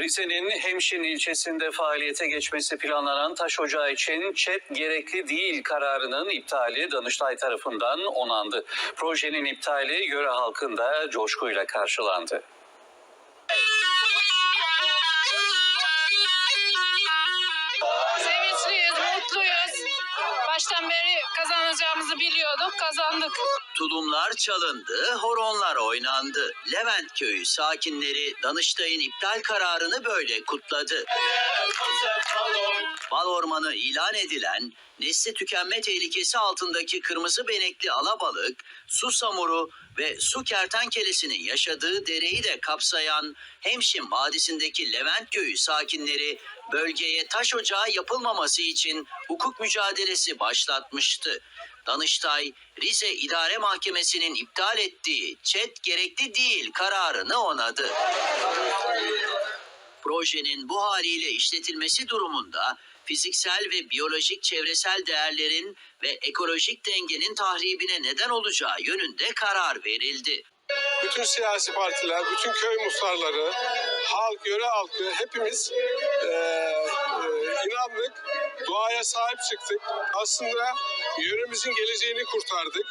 Rize'nin Hemşin ilçesinde faaliyete geçmesi planlanan taş ocağı için ÇED gerekli değil kararının iptali Danıştay tarafından onandı. Projenin iptali yöre halkında coşkuyla karşılandı. Sevinçliyiz, mutluyuz. Baştan beri kazanacağımızı biliyorduk, kazandık. Tulumlar çalındı, horonlar oynandı. Levent köyü sakinleri Danıştay'ın iptal kararını böyle kutladı. Bal ormanı ilan edilen, nesli tükenme tehlikesi altındaki kırmızı benekli alabalık, su samuru ve su kertenkelesinin yaşadığı dereyi de kapsayan Hemşin Vadisi'ndeki Levent köyü sakinleri bölgeye taş ocağı yapılmaması için hukuk mücadelesi başlatmıştı. Danıştay, Rize İdare Mahkemesi'nin iptal ettiği ÇED gerekli değil kararını onadı. Projenin bu haliyle işletilmesi durumunda fiziksel ve biyolojik çevresel değerlerin ve ekolojik dengenin tahribine neden olacağı yönünde karar verildi. bütün siyasi partiler, bütün köy muhtarları, halk, yöre halkı hepimiz eee, inandık, doğaya sahip çıktık. Aslında yöremizin geleceğini kurtardık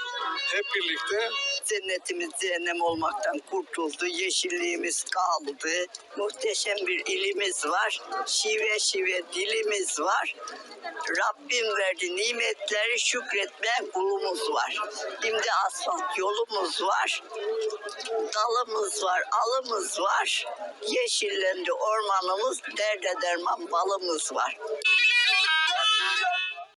hep birlikte. Cennetimiz cehennem olmaktan kurtuldu. Yeşilliğimiz kaldı. Muhteşem bir ilimiz var. Şive şive dilimiz var. Rabbim verdi nimetleri şükretmeyen kulumuz var. Şimdi asfalt yolumuz var. Dalımız var, alımız var. Yeşillendi ormanımız, derde derman balımız var.